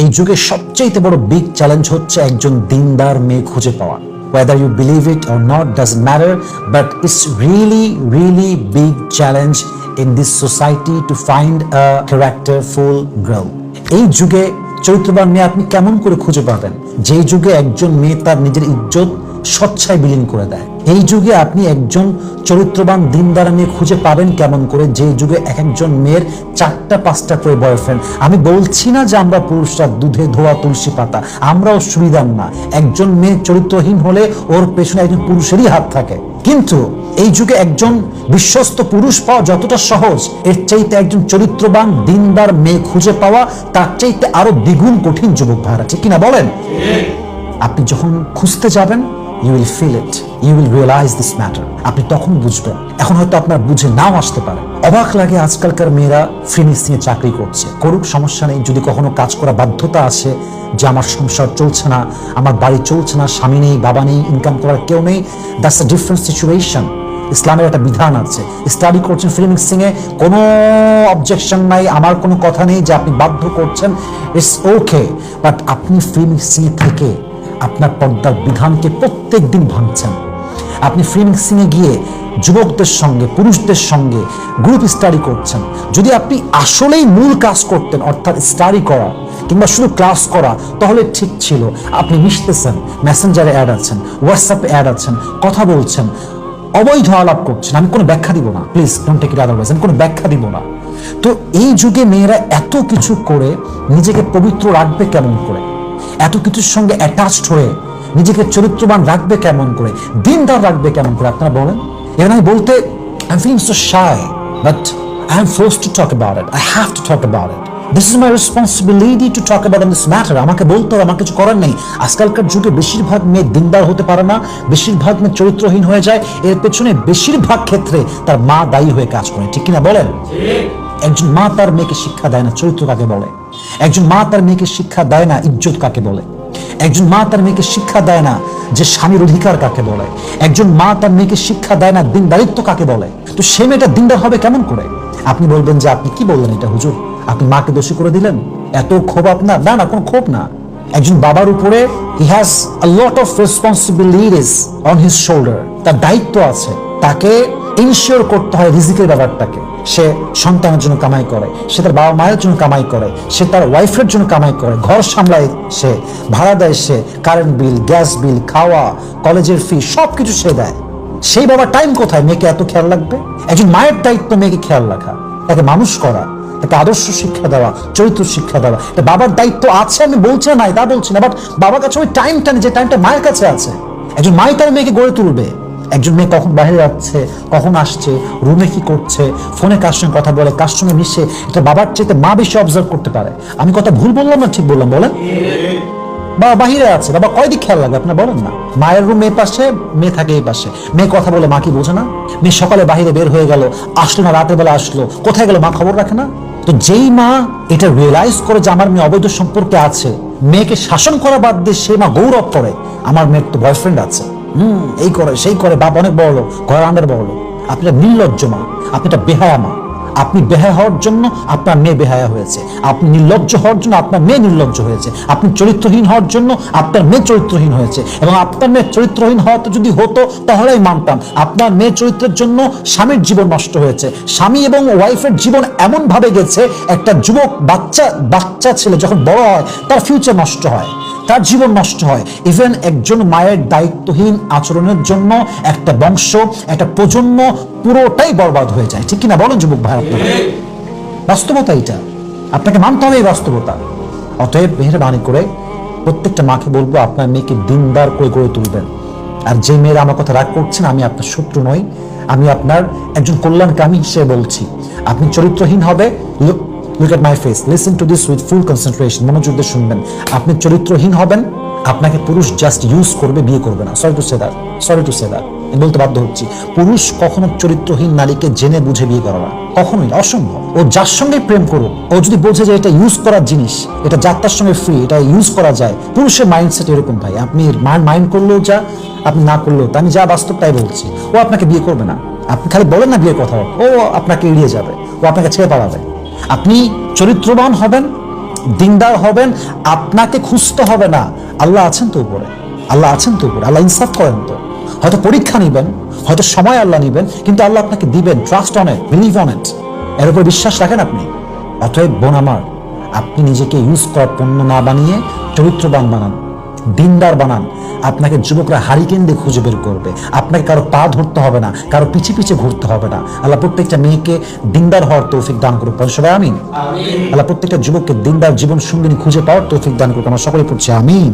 এই যুগের সবচেয়ে বড় বিগ চ্যালেঞ্জ হচ্ছে একজন দিনদার মেয়ে খুঁজে পাওয়া whether you believe it or not doesn't matter but it's really really big challenge in this society to find a characterful girl এই যুগে চরিত্রবান মেয়ে আপনি কেমন করে খুঁজে পাবেন যে যুগে একজন মেয়ে তার নিজের ইজ্জত স্বচ্ছায় বিলীন করে দেয়। এই যুগে আপনি একজন চরিত্রবান দিনদার মেয়ে খুঁজে পাবেন কেমন করে? যে যুগে এক একজন মেয়ের চারটা পাঁচটা করে বয়ফ্রেন্ড আমি বলছি না যে আমরা পুরুষরা দুধে ধোয়া তুলসী পাতা। আমরাও সুবিধার না। একজন মেয়ে চরিত্রহীন হলে ওর পেছনে একজন পুরুষেরই হাত থাকে। কিন্তু এই যুগে একজন বিশ্বস্ত পুরুষ পাওয়া যতটা সহজ এর চাইতে একজন চরিত্রবান দিনদার মেয়ে খুঁজে পাওয়া তার চাইতে আরও দ্বিগুণ কঠিন যুবক ভাইরা ঠিক কিনা বলেন? আপনি যখন খুঁজতে যাবেন you will feel it you will realise this matter আপনি তখন বুঝবেন। এখন হয়তো আপনার বুঝে নাও আসতে পারে। অবাক লাগে আজকালকার মেয়েরা ফিনিক্সিং এ চাকরি করছে। করুক, সমস্যা নেই। যদি কখনো কাজ করা বাধ্যতা আসে যে আমার সংসার চলছে না, আমার বাড়ি চলছে না, স্বামী নেই, বাবা নেই ইনকাম করার কেউ নেই দ্যাটস আ ডিফারেন্ট সিচুয়েশন ইসলামের একটা বিধান আছে। স্টাডি করছেন ফিল্ম কোনো অবজেকশন নাই, আমার কোনো কথা নেই যে আপনি বাধ্য করছেন ইটস ওকে বাট আপনি ফিল্ম থেকে আপনার পর্দার বিধানকে প্রত্যেক দিন ভাঙছেন। আপনি ফ্রিমিক্সিংয়ে গিয়ে যুবকদের সঙ্গে, পুরুষদের সঙ্গে গ্রুপ স্টাডি করছেন। যদি আপনি আসলেই মূল কাজ করতেন, অর্থাৎ স্টাডি করা কিংবা শুধু ক্লাস করা, তাহলে ঠিক ছিল। আপনি মিশতেছেন মেসেঞ্জারে অ্যাড আছেন হোয়াটসঅ্যাপে অ্যাড আছেন, কথা বলছেন, অবৈধ আলাপ করছেন। আমি কোনো ব্যাখ্যা দিব না। Please don't take it otherwise আমি কোনো ব্যাখ্যা দিব না। তো এই যুগে মেয়েরা এত কিছু করে, নিজেকে পবিত্র রাখবে কেমন করে? এত কিছুর সঙ্গে অ্যাটাচড হয়ে নিজেকে চরিত্রবান রাখবে কেমন করে? দিনদার রাখবে কেমন করে? আপনারা বলেন। এখানে আমি বলতে I feeling so shy but I am force to talk about it I have to talk about it this is my responsibility to talk about this matter আমাকে বলতে হবে আমার কিছু করার নেই। আজকালকার যুগে বেশিরভাগ মেয়ে দিনদার হতে পারে না বেশিরভাগ মেয়ে চরিত্রহীন হয়ে যায়। এর পেছনে বেশিরভাগ ক্ষেত্রে তার মা দায়ী হয়ে কাজ করে। ঠিক কিনা বলেন? একজন মা তার মেয়েকে শিক্ষা দেয় না চরিত্র কাকে বলে। একজন মা তার মেয়েকে শিক্ষা দেয় না, ইজ্জত কাকে বলে? একজন মা তার মেয়েকে শিক্ষা দেয় না যে স্বামীর অধিকার কাকে বলে? একজন মা তার মেয়েকে শিক্ষা দেয় না দিনদারিত্ব কাকে বলে? তো সে মেয়েটা দিনদার হবে কেমন করে? আপনি বলবেন যে, আপনি কি বললেন এটা, হুজুর? আপনি মাকে দোষী করে দিলেন? এত ক্ষোভ আপনার? না না, কোনো ক্ষোভ না। একজন বাবার উপরে he has lot of responsibilities on his shoulder তার দায়িত্ব আছে। তাকে ইনশিওর করতে হয় রিজিকের ব্যাপারটাকে। সে সন্তানের জন্য কামাই করে, সে তার বাবা মায়ের জন্য কামাই করে, সে তার ওয়াইফের জন্য কামাই করে, ঘর সামলায় সে, ভাড়া দেয় সে কারেন্ট বিল গ্যাস বিল খাওয়া কলেজের ফি সব কিছু সে দেয়। সেই বাবা টাইম কোথায়? মেয়েকে এত খেয়াল রাখবে? একজন মায়ের দায়িত্ব মেয়েকে খেয়াল রাখা তাকে মানুষ করা তাকে আদর্শ শিক্ষা দেওয়া, চরিত্র শিক্ষা দেওয়া। এটা বাবার দায়িত্ব আছে, আমি বলছি নাই তা বলছি না বাট বাবার কাছে ওই টাইমটা নেই, যে টাইমটা মায়ের কাছে আছে। একজন মাই তার মেয়েকে গড়ে তুলবে। একজন মেয়ে কখন বাইরে যাচ্ছে, কখন আসছে রুমে কি করছে ফোনে কার সঙ্গে কথা বলে, কার সঙ্গে মিশে, এটা বাবার চাইতে মা বেশি অবজার্ভ করতে পারে। আমি কথা ভুল বললাম না, ঠিক বললাম, বলেন। বাবা বাহিরে আছে, বাবা কয়দিক খেয়াল লাগে আপনার বলেন না। মায়ের রুম এই পাশে, মেয়ে থাকে এই পাশে। মেয়ে কথা বলে মা কি বোঝে না? মেয়ে সকালে বাহিরে বের হয়ে গেল, আসলো না, রাতের বেলা আসলো, কোথায় গেল মা খবর রাখে না? তো যেই মা এটা রিয়েলাইজ করে যে আমার মেয়ে অবৈধ সম্পর্কে আছে, মেয়েকে শাসন করা বাদ দিয়ে সে মা গৌরব করে, আমার মেয়ের তো বয়ফ্রেন্ড আছে। হুম, এই করে, সেই করে, বাপ অনেক বড় লোক, ঘর আন্ডার বড় লোক। আপনি নির্লজ্জ মা, আপনি একটা বেহায়া মা। আপনি বেহায়া হওয়ার জন্য আপনার মেয়ে বেহায়া হয়েছে। আপনি নির্লজ্জ হওয়ার জন্য আপনার মেয়ে নির্লজ্জ হয়েছে। আপনি চরিত্রহীন হওয়ার জন্য আপনার মেয়ে চরিত্রহীন হয়েছে। এবং আপনার মেয়ে চরিত্রহীন হওয়া তো যদি হতো, তাহলেই মানতাম, আপনার মেয়ে চরিত্রের জন্য স্বামীর জীবন নষ্ট হয়েছে। স্বামী এবং ওয়াইফের জীবন এমন ভাবে গেছে, একটা যুবক বাচ্চা বাচ্চা ছেলে যখন বড় হয়, তার ফিউচার নষ্ট হয়। তার জীবন নষ্ট হয়। ইভেন একজন মায়ের দায়িত্বহীন আচরণের জন্য একটা বংশ, একটা প্রজন্ম পুরোটাই বরবাদ হয়ে যায়। ঠিক কিনা বলেন যুবক ভাই আপনারা? বাস্তবতা এটা। আপনাকে মানতে হবে এই বাস্তবতা। অতএব মেহরবানি করে প্রত্যেকটা মাকে বলব, আপনার মেয়েকে দিনদার করে গড়ে তুলবেন। আর যে মেয়েরা আমার কথা রাগ করছেন আমি আপনার শত্রু নই। আমি আপনার একজন কল্যাণকামী হিসেবে বলছি। আপনি চরিত্রহীন হবে look at my face listen to this with full concentration মনোযোগ দিয়ে শুনবেন। আপনি চরিত্রহীন হবেন, আপনাকে পুরুষ জাস্ট ইউজ করবে, বিয়ে করবে না। Sorry to say that sorry to say that বলতে বাধ্য হচ্ছি। পুরুষ কখনো চরিত্রহীন নারীকে জেনে বুঝে বিয়ে করে না। কখনোই, অসম্ভব। ও যার সঙ্গে প্রেম করুক, ও যদি বোঝে যে এটা ইউজ করার জিনিস, এটা যাত্রার সঙ্গে ফ্রি এটা ইউজ করা যায়, পুরুষের মাইন্ডসেট এরকম ভাই। আপনি মাইন্ড করলেও যা, আপনি না করলেও তা। আমি যা বাস্তব তাই বলছি। ও আপনাকে বিয়ে করবে না। আপনি খালি বলেন না বিয়ের কথা। ও আপনাকে এড়িয়ে যাবে। ও আপনাকে ছেড়ে পালাবে। আপনি চরিত্রবান হবেন, দিনদার হবেন, আপনাকে খুঁজতে হবে না। আল্লাহ আছেন তো উপরে। আল্লাহ আছেন তো উপরে। আল্লাহ ইনসাফ করেন তো। হয়তো পরীক্ষা নেবেন, হয়তো সময় আল্লাহ নেবেন, কিন্তু আল্লাহ আপনাকে দিবেন trust on it believe on it এর উপর বিশ্বাস রাখেন আপনি। অতএব বোন আমার, আপনি নিজেকে ইউজ করার পণ্য না বানিয়ে চরিত্রবান বানান। দিনদার বানান। আপনাকে যুবকরা হারিকেন দিয়ে খুঁজে বের করবে। আপনাকে কারও পা ধরতে হবে না কারও পিছিয়ে পিছিয়ে ঘুরতে হবে না। আল্লাহ প্রত্যেকটা মেয়েকে দিনদার হওয়ার তৌফিক দান করুক। পরে সবাই আমিন। আল্লাহ প্রত্যেকটা যুবককে দিনদার জীবন সঙ্গিনী খুঁজে পাওয়ার তৌফিক দান করুক। আমরা সকলে পড়ছি আমিন।